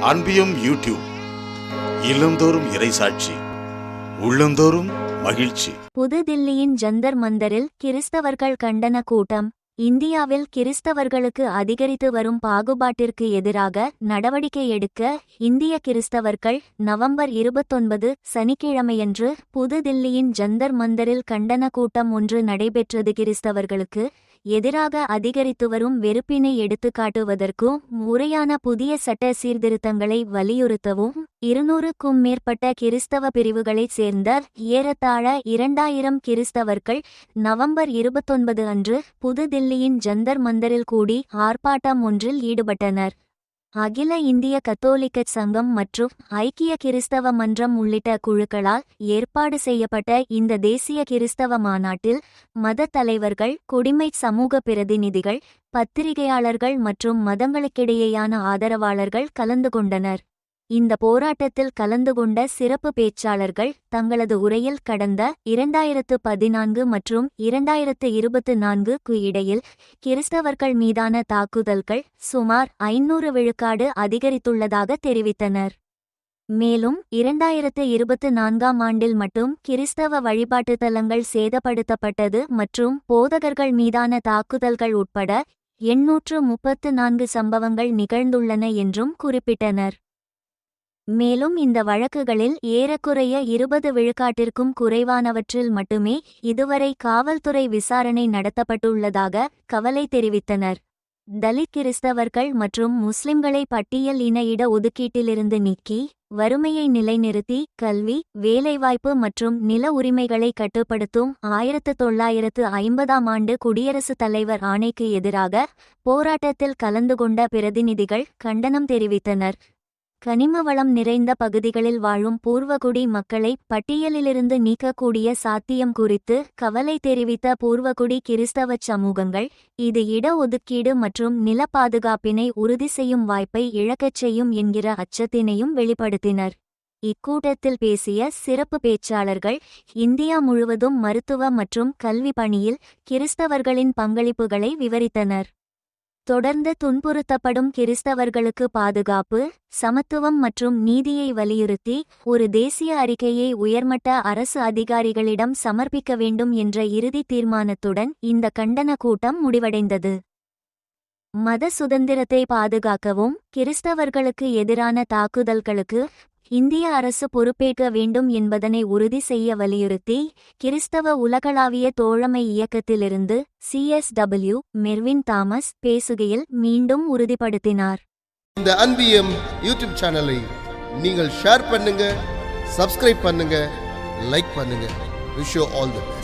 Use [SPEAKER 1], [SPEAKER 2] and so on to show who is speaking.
[SPEAKER 1] அன்பியும் YouTube இல்லந்தோறும் இறைசாட்சி உள்ளந்தோறும் மகிழ்ச்சி.
[SPEAKER 2] புதுதில்லியின் ஜந்தர் மந்தரில் கிறிஸ்தவர்கள் கண்டன கூட்டம். இந்தியாவில் கிறிஸ்தவர்களுக்கு அதிகரித்து வரும் பாகுபாட்டிற்கு எதிராக நடவடிக்கை எடுக்க இந்திய கிறிஸ்தவர்கள் நவம்பர் இருபத்தொன்பது சனிக்கிழமையன்று புதுதில்லியின் ஜந்தர் மந்தரில் கண்டன கூட்டம் ஒன்று நடைபெற்றது கிறிஸ்தவர்களுக்கு. எதிராக அதிகரித்து வரும் வெறுப்பினை எடுத்துக்காட்டுவதற்கும் முறையான புதிய சட்ட சீர்திருத்தங்களை வலியுறுத்தவும். இருநூறுக்கும் மேற்பட்ட கிறிஸ்தவ பிரிவுகளைச் சேர்ந்த ஏறத்தாழ இரண்டாயிரம் கிறிஸ்தவர்கள் நவம்பர் இருபத்தொன்பது அன்று புதுதில்லியின் ஜந்தர் மந்தரில் கூடி ஆர்ப்பாட்டம் ஒன்றில் ஈடுபட்டனர். அகில இந்திய கத்தோலிக்க சங்கம் மற்றும் ஐக்கிய கிறிஸ்தவ மன்றம் உள்ளிட்ட குழுக்களால் ஏற்பாடு செய்யப்பட்ட இந்த தேசிய கிறிஸ்தவ மாநாட்டில் மத தலைவர்கள் குடிமை சமூக பிரதிநிதிகள் பத்திரிகையாளர்கள் மற்றும் மதங்களுக்கிடையேயான ஆதரவாளர்கள் கலந்து கொண்டனர். இந்த போராட்டத்தில் கலந்து கொண்ட சிறப்பு பேச்சாளர்கள் தங்களது உரையில் கடந்த இரண்டாயிரத்து பதினான்கு மற்றும் இரண்டாயிரத்து இருபத்து நான்குக்கு இடையில் கிறிஸ்தவர்கள் மீதான தாக்குதல்கள் சுமார் ஐநூறு விழுக்காடு அதிகரித்துள்ளதாக தெரிவித்தனர். மேலும் இரண்டாயிரத்து இருபத்து நான்காம் ஆண்டில் மட்டும் கிறிஸ்தவ வழிபாட்டுத் தலங்கள் சேதப்படுத்தப்பட்டது மற்றும் போதகர்கள் மீதான தாக்குதல்கள் உட்பட எண்ணூற்று முப்பத்து நான்கு சம்பவங்கள் நிகழ்ந்துள்ளன என்றும் குறிப்பிட்டனர். மேலும் இந்த வழக்குகளில் ஏறக்குறைய இருபது விழுக்காட்டிற்கும் குறைவானவற்றில் மட்டுமே இதுவரை காவல்துறை விசாரணை நடத்தப்பட்டுள்ளதாக கவலை தெரிவித்தனர். தலித் கிறிஸ்தவர்கள் மற்றும் முஸ்லிம்களை பட்டியல் இன இட ஒதுக்கீட்டிலிருந்து நீக்கி வறுமையை நிலைநிறுத்தி கல்வி வேலைவாய்ப்பு மற்றும் நில உரிமைகளை கட்டுப்படுத்தும் ஆயிரத்து தொள்ளாயிரத்து ஐம்பதாம் ஆண்டு குடியரசுத் தலைவர் ஆணைக்கு எதிராக போராட்டத்தில் கலந்து கொண்ட பிரதிநிதிகள் கண்டனம் தெரிவித்தனர். கனிம வளம் நிறைந்த பகுதிகளில் வாழும் பூர்வகுடி மக்களை பட்டியலிலிருந்து நீக்கக்கூடிய சாத்தியம் குறித்து கவலை தெரிவித்த பூர்வகுடி கிறிஸ்தவ சமூகங்கள் இது இட ஒதுக்கீடு மற்றும் நில பாதுகாப்பினை உறுதி செய்யும் வாய்ப்பை இழக்கச் செய்யும் என்கிற அச்சத்தினையும் வெளிப்படுத்தினர். இக்கூட்டத்தில் பேசிய சிறப்பு பேச்சாளர்கள் இந்தியா முழுவதும் மருத்துவ மற்றும் கல்வி பணியில் கிறிஸ்தவர்களின் பங்களிப்புகளை விவரித்தனர். தொடர்ந்து துன்புறுத்தப்படும் கிறிஸ்தவர்களுக்கு பாதுகாப்பு சமத்துவம் மற்றும் நீதியை வலியுறுத்தி ஒரு தேசிய அறிக்கையை உயர்மட்ட அரசு அதிகாரிகளிடம் சமர்ப்பிக்க வேண்டும் என்ற இறுதி தீர்மானத்துடன் இந்த கண்டன கூட்டம் முடிவடைந்தது. மத சுதந்திரத்தை பாதுகாக்கவும் கிறிஸ்தவர்களுக்கு எதிரான தாக்குதல்களுக்கு இந்திய அரசு பொறுப்பேற்க வேண்டும் என்பதனை உறுதி செய்ய வலியுறுத்தி கிறிஸ்தவ உலகளாவிய தோழமை இயக்கத்திலிருந்து சிஎஸ்டபிள்யூ மெர்வின் தாமஸ் பேசுகையில் மீண்டும் உறுதிப்படுத்தினார்.
[SPEAKER 3] இந்த அன்பியம் யூடியூப் சேனலை நீங்கள் ஷேர் பண்ணுங்க சப்ஸ்கிரைப் பண்ணுங்க லைக் பண்ணுங்க. Wish all the best